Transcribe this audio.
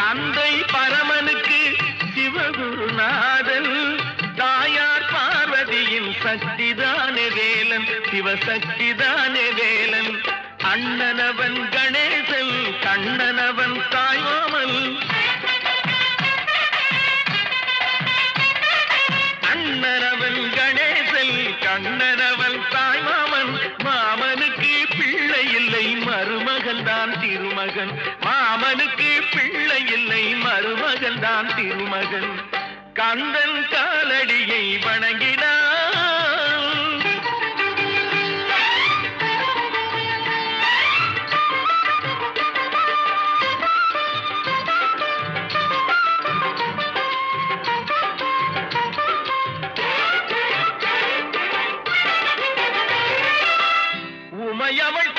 தந்தை பரமனுக்கு சிவகுருநாதன் தாயார் பார்வதியின் சக்திதானே வேலன் சிவசக்திதானே வேலன். அண்ணனவன் கணேசன் கண்ணனவன் தாயோமன் அண்ணனவன் கணேசன் கண்ணனவன் தாய் மாமனுக்கு பிள்ளை இல்லை மருமகன் தான் திருமகன். மாமனுக்கு பிள்ளை தான் திருமகன் கந்தன் காலடியை வணங்கினான். உமையவள்